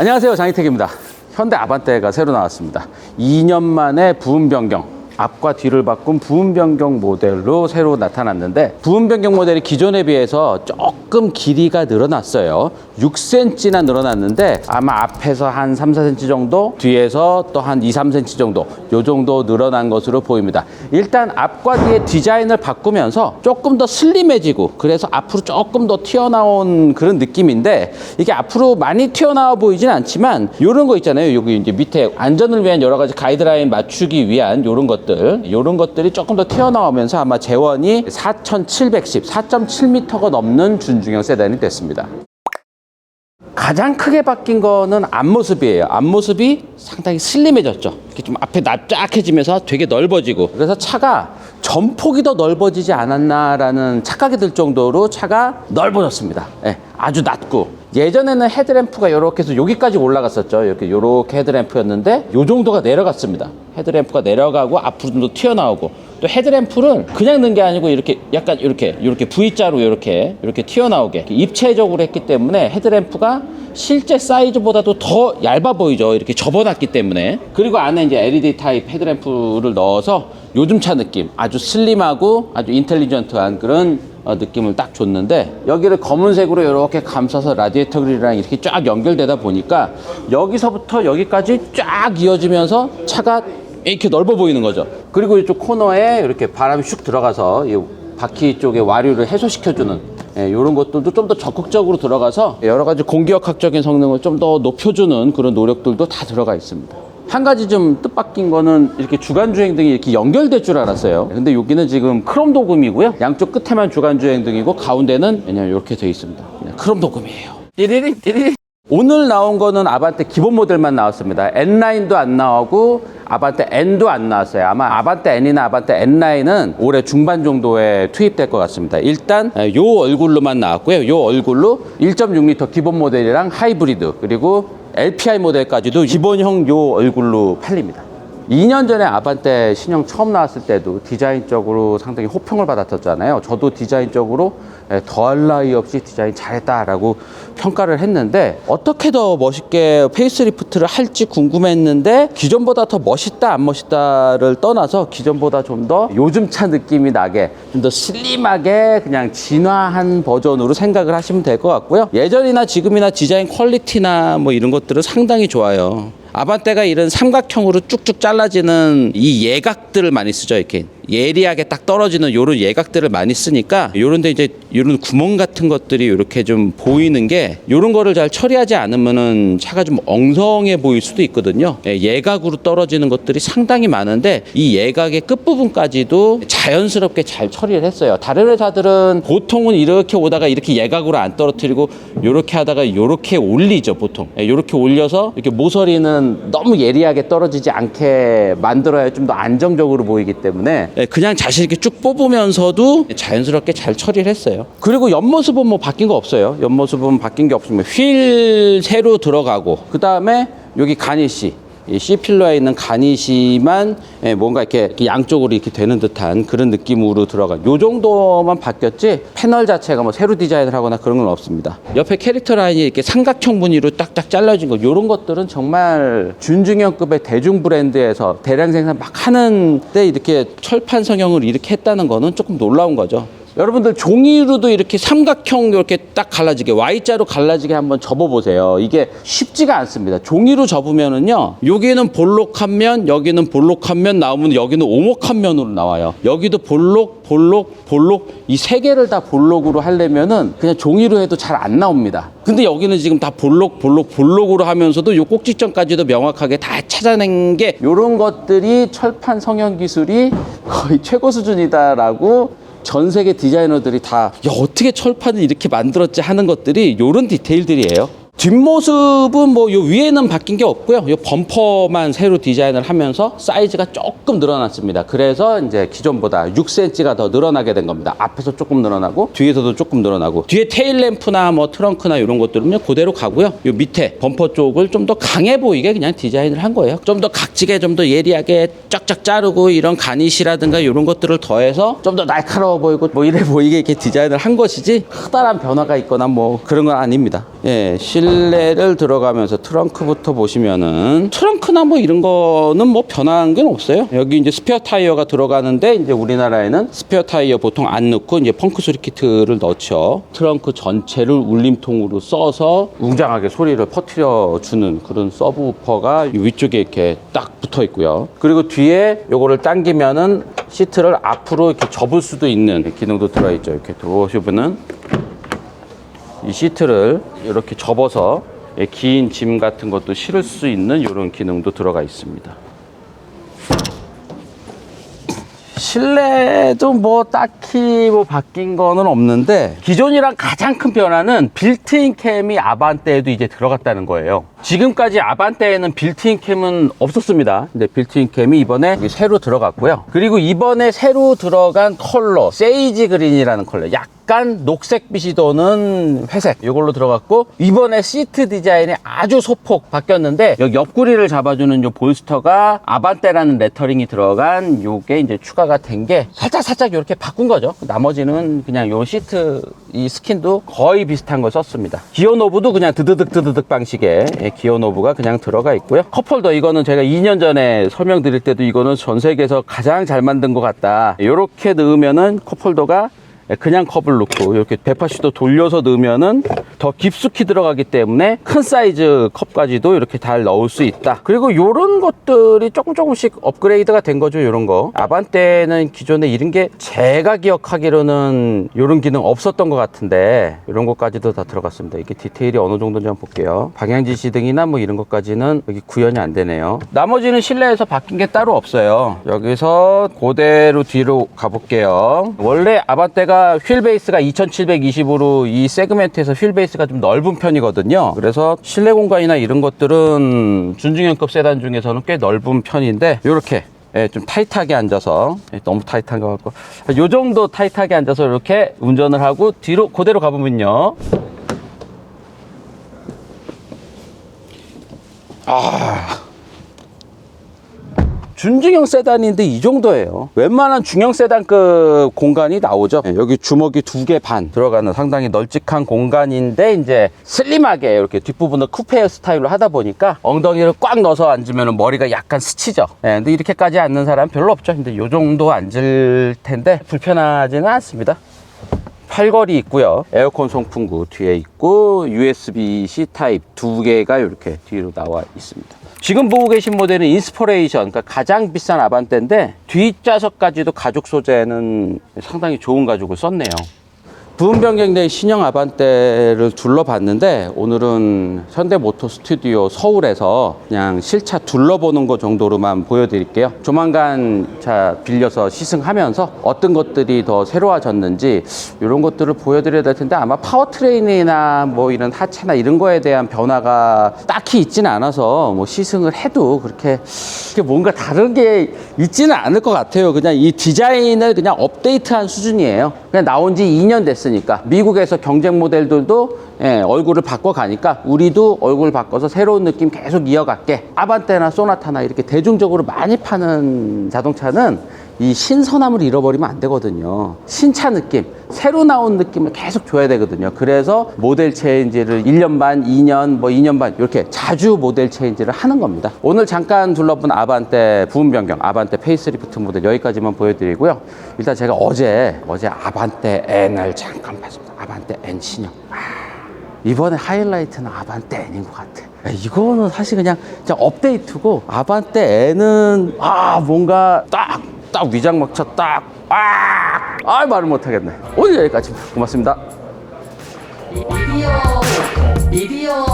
안녕하세요. 장희택입니다. 현대 아반떼가 새로 나왔습니다. 2년 만에 부음 변경 앞과 뒤를 바꾼 부음 변경 모델로 새로 나타났는데 부음 변경 모델이 기존에 비해서 조금 길이가 늘어났어요. 6cm나 늘어났는데 아마 앞에서 한 3, 4cm 정도 뒤에서 또 한 2, 3cm 정도 요 정도 늘어난 것으로 보입니다. 일단 앞과 뒤의 디자인을 바꾸면서 조금 더 슬림해지고 그래서 앞으로 조금 더 튀어나온 그런 느낌인데 이게 앞으로 많이 튀어나와 보이진 않지만 요런 거 있잖아요. 여기 이제 밑에 안전을 위한 여러 가지 가이드라인 맞추기 위한 요런 것들 요런 것들이 조금 더 튀어나오면서 아마 재원이 4,710 4.7m가 넘는 준중형 세단이 됐습니다 가장 크게 바뀐 거는 앞모습이에요. 앞모습이 상당히 슬림해졌죠. 이렇게 좀 앞에 납작해지면서 되게 넓어지고. 그래서 차가 전폭이 더 넓어지지 않았나라는 착각이 들 정도로 차가 넓어졌습니다. 예, 아주 낮고. 예전에는 헤드램프가 이렇게 해서 여기까지 올라갔었죠. 이렇게 요렇게 헤드램프였는데 요 정도가 내려갔습니다. 헤드램프가 내려가고 앞으로 좀 더 튀어나오고 또 헤드램프를 그냥 넣은 게 아니고 이렇게 약간 이렇게 이렇게 V자로 이렇게 이렇게 튀어나오게 입체적으로 했기 때문에 헤드램프가 실제 사이즈보다도 더 얇아 보이죠. 이렇게 접어놨기 때문에 그리고 안에 이제 LED 타입 헤드램프를 넣어서 요즘 차 느낌 아주 슬림하고 아주 인텔리전트한 그런 어, 느낌을 딱 줬는데 여기를 검은색으로 이렇게 감싸서 라디에이터 그릴이랑 이렇게 쫙 연결되다 보니까 여기서부터 여기까지 쫙 이어지면서 차가 이렇게 넓어 보이는 거죠. 그리고 이쪽 코너에 이렇게 바람이 슉 들어가서 이 바퀴 쪽에 와류를 해소시켜주는 이런 것들도 좀 더 적극적으로 들어가서 여러 가지 공기역학적인 성능을 좀 더 높여주는 그런 노력들도 다 들어가 있습니다. 한 가지 좀 뜻밖인 거는 이렇게 주간 주행 등이 이렇게 연결될 줄 알았어요. 근데 여기는 지금 크롬 도금이고요. 양쪽 끝에만 주간 주행 등이고 가운데는 왜냐면 이렇게 돼 있습니다. 그냥 크롬 도금이에요. 띠리리 띠리리. 오늘 나온 거는 아반떼 기본 모델만 나왔습니다. N9도 안 나오고 아반떼 N도 안 나왔어요. 아마 아반떼 N이나 아반떼 N9은 올해 중반 정도에 투입될 것 같습니다. 일단 요 얼굴로만 나왔고요. 요 얼굴로 1.6L 기본 모델이랑 하이브리드 그리고 LPI 모델까지도 기본형 요 얼굴로 팔립니다. 2년 전에 아반떼 신형 처음 나왔을 때도 디자인적으로 상당히 호평을 받았었잖아요. 저도 디자인적으로 예, 더할 나위 없이 디자인 잘했다라고 평가를 했는데 어떻게 더 멋있게 페이스리프트를 할지 궁금했는데 기존보다 더 멋있다 안 멋있다를 떠나서 기존보다 좀 더 요즘 차 느낌이 나게 좀 더 슬림하게 그냥 진화한 버전으로 생각을 하시면 될 것 같고요. 예전이나 지금이나 디자인 퀄리티나 뭐 이런 것들은 상당히 좋아요. 아반떼가 이런 삼각형으로 쭉쭉 잘라지는 이 예각들을 많이 쓰죠 이렇게 예리하게 딱 떨어지는 요런 예각들을 많이 쓰니까 요런데 이제 요런 구멍 같은 것들이 이렇게 좀 보이는 게 요런 거를 잘 처리하지 않으면은 차가 좀 엉성해 보일 수도 있거든요. 예, 예각으로 떨어지는 것들이 상당히 많은데 이 예각의 끝부분까지도 자연스럽게 잘 처리를 했어요. 다른 회사들은 보통은 이렇게 오다가 이렇게 예각으로 안 떨어뜨리고 요렇게 하다가 요렇게 올리죠 보통. 예, 요렇게 올려서 이렇게 모서리는 너무 예리하게 떨어지지 않게 만들어야 좀 더 안정적으로 보이기 때문에 예, 그냥 자신 있게 쭉 뽑으면서도 자연스럽게 잘 처리를 했어요. 그리고 옆모습은 뭐 바뀐 거 없어요. 옆모습은 바뀐 게 없습니다. 휠 새로 들어가고 그 다음에 여기 가니시 이 C필러에 있는 가니시만 예, 뭔가 이렇게, 이렇게 양쪽으로 이렇게 되는 듯한 그런 느낌으로 들어가. 요 정도만 바뀌었지 패널 자체가 뭐 새로 디자인을 하거나 그런 건 없습니다. 옆에 캐릭터 라인이 이렇게 삼각형 무늬로 딱딱 잘라진 거 요런 것들은 정말 준중형급의 대중 브랜드에서 대량 생산 막 하는데 이렇게 철판 성형을 이렇게 했다는 거는 조금 놀라운 거죠. 여러분들 종이로도 이렇게 삼각형 이렇게 딱 갈라지게 Y자로 갈라지게 한번 접어보세요. 이게 쉽지가 않습니다. 종이로 접으면은요, 여기는 볼록한 면, 여기는 볼록한 면 나오면 여기는 오목한 면으로 나와요. 여기도 볼록, 볼록, 볼록 이 세 개를 다 볼록으로 하려면은 그냥 종이로 해도 잘 안 나옵니다. 근데 여기는 지금 다 볼록, 볼록, 볼록으로 하면서도 요 꼭지점까지도 명확하게 다 찾아낸 게 이런 것들이 철판 성형 기술이 거의 최고 수준이다라고 전 세계 디자이너들이 다 야, 어떻게 철판을 이렇게 만들었지 하는 것들이 요런 디테일들이에요. 뒷모습은 뭐 요 위에는 바뀐 게 없고요. 요 범퍼만 새로 디자인을 하면서 사이즈가 조금 늘어났습니다. 그래서 이제 기존보다 6cm가 더 늘어나게 된 겁니다. 앞에서 조금 늘어나고 뒤에서도 조금 늘어나고 뒤에 테일 램프나 뭐 트렁크나 이런 것들은요 그대로 가고요. 요 밑에 범퍼 쪽을 좀 더 강해 보이게 그냥 디자인을 한 거예요. 좀 더 각지게 좀 더 예리하게 쫙쫙 자르고 이런 가니시라든가 이런 것들을 더해서 좀 더 날카로워 보이고 뭐 이래 보이게 이렇게 디자인을 한 것이지 크다란 변화가 있거나 뭐 그런 건 아닙니다. 예, 실내 실내를 들어가면서 트렁크부터 보시면은 트렁크나 뭐 이런 거는 뭐 변한 건 없어요. 여기 이제 스페어 타이어가 들어가는데 이제 우리나라에는 스페어 타이어 보통 안 넣고 이제 펑크 소리 키트를 넣죠. 트렁크 전체를 울림통으로 써서 웅장하게 소리를 퍼뜨려 주는 그런 서브우퍼가 이 위쪽에 이렇게 딱 붙어 있고요. 그리고 뒤에 요거를 당기면은 시트를 앞으로 이렇게 접을 수도 있는 기능도 들어 있죠. 이렇게 들어오시면은 이 시트를 이렇게 접어서 긴 짐 같은 것도 실을 수 있는 이런 기능도 들어가 있습니다. 실내도 뭐 딱히 뭐 바뀐 거는 없는데 기존이랑 가장 큰 변화는 빌트인 캠이 아반떼에도 이제 들어갔다는 거예요. 지금까지 아반떼에는 빌트인 캠은 없었습니다. 근데 빌트인 캠이 이번에 새로 들어갔고요. 그리고 이번에 새로 들어간 컬러 세이지 그린이라는 컬러 약 간 녹색빛이 도는 회색 이걸로 들어갔고 이번에 시트 디자인이 아주 소폭 바뀌었는데 여기 옆구리를 잡아주는 요 볼스터가 아반떼라는 레터링이 들어간 요게 이제 추가가 된 게 살짝 살짝 이렇게 바꾼 거죠. 나머지는 그냥 요 시트 이 스킨도 거의 비슷한 걸 썼습니다. 기어 노브도 그냥 드드득 드드득 방식의 예, 기어 노브가 그냥 들어가 있고요. 컵홀더 이거는 제가 2년 전에 설명드릴 때도 이거는 전 세계에서 가장 잘 만든 것 같다. 이렇게 넣으면은 컵홀더가 그냥 컵을 넣고 이렇게 180도 돌려서 넣으면은 더 깊숙이 들어가기 때문에 큰 사이즈 컵까지도 이렇게 잘 넣을 수 있다. 그리고 이런 것들이 조금 조금씩 업그레이드가 된 거죠. 이런 거. 아반떼는 기존에 이런 게 제가 기억하기로는 이런 기능 없었던 것 같은데 이런 것까지도 다 들어갔습니다. 이게 디테일이 어느 정도인지 한번 볼게요. 방향 지시등이나 뭐 이런 것까지는 여기 구현이 안 되네요. 나머지는 실내에서 바뀐 게 따로 없어요. 여기서 그대로 뒤로 가볼게요. 원래 아반떼가 휠 베이스가 2720으로 이 세그멘트에서 휠 베이스가 좀 넓은 편이거든요. 그래서 실내 공간이나 이런 것들은 준중형급 세단 중에서는 꽤 넓은 편인데 이렇게 예, 좀 타이트하게 앉아서 예, 너무 타이트한 것 같고 요 정도 타이트하게 앉아서 이렇게 운전을 하고 뒤로 그대로 가보면요. 준중형 세단인데 이 정도예요. 웬만한 중형 세단급 공간이 나오죠. 네, 여기 주먹이 두 개 반 들어가는 상당히 널찍한 공간인데 이제 슬림하게 이렇게 뒷부분을 쿠페 스타일로 하다 보니까 엉덩이를 꽉 넣어서 앉으면 머리가 약간 스치죠. 네, 근데 이렇게까지 앉는 사람 별로 없죠. 근데 요 정도 앉을 텐데 불편하지는 않습니다. 팔걸이 있고요. 에어컨 송풍구 뒤에 있고 USB-C 타입 두 개가 이렇게 뒤로 나와 있습니다. 지금 보고 계신 모델은 인스퍼레이션, 그러니까 가장 비싼 아반떼인데 뒷좌석까지도 가죽 소재는 상당히 좋은 가죽을 썼네요. 부분 변경된 신형 아반떼를 둘러봤는데 오늘은 현대모터 스튜디오 서울에서 그냥 실차 둘러보는 것 정도로만 보여드릴게요. 조만간 차 빌려서 시승하면서 어떤 것들이 더 새로워졌는지 이런 것들을 보여드려야 될 텐데 아마 파워트레인이나 뭐 이런 하체나 이런 거에 대한 변화가 딱히 있지는 않아서 뭐 시승을 해도 그렇게, 뭔가 다른 게 있지는 않을 것 같아요. 그냥 이 디자인을 그냥 업데이트한 수준이에요. 그냥 나온 지 2년 됐으니 까 미국에서 경쟁 모델들도 예, 얼굴을 바꿔가니까 우리도 얼굴 바꿔서 새로운 느낌 계속 이어갈게. 아반떼나 소나타나 이렇게 대중적으로 많이 파는 자동차는 이 신선함을 잃어버리면 안 되거든요. 신차 느낌, 새로 나온 느낌을 계속 줘야 되거든요. 그래서 모델 체인지를 1년 반, 2년, 뭐 2년 반 이렇게 자주 모델 체인지를 하는 겁니다. 오늘 잠깐 둘러본 아반떼 부분 변경, 아반떼 페이스리프트 모델 여기까지만 보여드리고요. 일단 제가 어제 어제 아반떼 N을 잠깐 봤습니다. 아반떼 N 신형. 아, 이번에 하이라이트는 아반떼 N인 것 같아. 야, 이거는 사실 그냥, 그냥 업데이트고 아반떼 N은 아 뭔가 딱 딱 위장 막차 딱 아, 아 말을 못하겠네. 오늘 여기까지 고맙습니다. 비디오 비디오